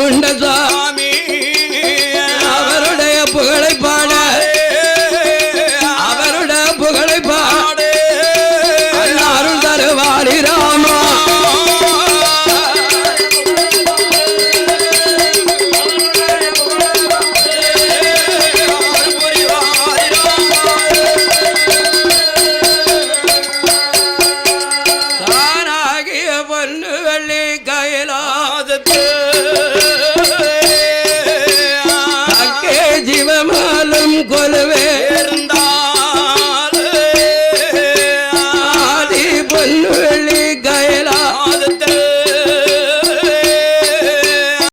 உண்ட சுவாமி அவருடைய புகழை பாட. அவருடைய புகழை பாட அருள் தருவாரி ராமா. தானாகிய பொண்ணு வெள்ளி கையிலாதத்து Hallelujah.